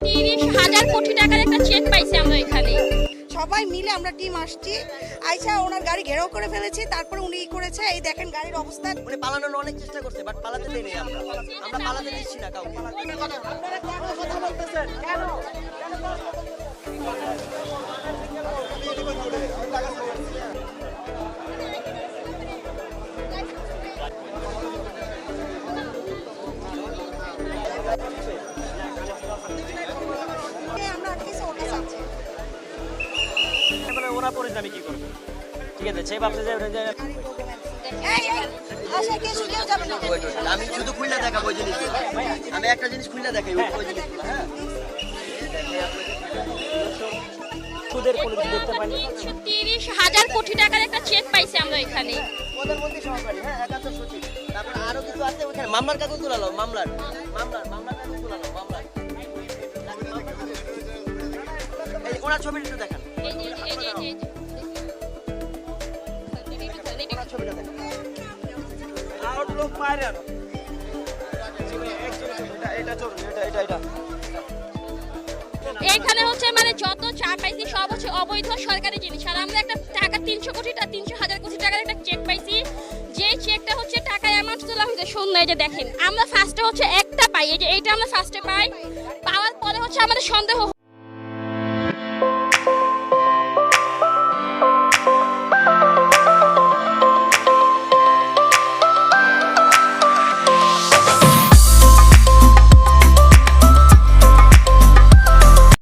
তিরিশ হাজার কোটি টাকার একটা চেক পাইছি আমরা এখানে। সবাই মিলে আমরা টিম আসছি। আইসা ওনার গাড়ি ঘেরাও করে ফেলেছি তারপরে উনি ই করেছে এই দেখেন গাড়ির অবস্থা। উনি পালানোর অনেক চেষ্টা করছে বাট পালাতে দেয়নি আমরা। আমরা পালাতে দিচ্ছি না কাউকে। আমরা এবারে ওরা পরে আমি কি করব? ঠিক আছে সে ভাবছে যে যাবে। আমি শুধু খুললে দেখাবো ওই আমি একটা জিনিস খুললে দেখাই ওই- ওই জিনিসগুলো হ্যাঁ। সুদের পলিসি দেখতে পাই তিরিশ হাজার কোটি টাকার একটা চেক পাইছি আমরা এখানে। প্রধানমন্ত্রী সহকারী হ্যাঁ একান্ত সচিব তারপর আরও কিছু আছে ওখানে মামলার কাগজ তুলালো মামলার। মামলার মামলার কাগজ তুলালো মামলার। ওনার ছবিটা একটু ছবিটা দেখান আউটলুক মারেন এটা চলুন এটা এটা এটা এইখানে হচ্ছে মানে যত চা পাইছি সব হচ্ছে অবৈধ সরকারি জিনিস। আর আমরা একটা টাকা তিনশো কোটি তিনশো হাজার কোটি টাকার একটা চেক পাইছি। যে চেকটা হচ্ছে টাকা অ্যামাউন্ট তোলা হয়েছে। শূন্য এই যে দেখেন আমরা ফার্স্টে হচ্ছে একটা পাই। এই যে এইটা আমরা ফার্স্টে পাই। পাওয়ার পরে হচ্ছে আমাদের সন্দেহ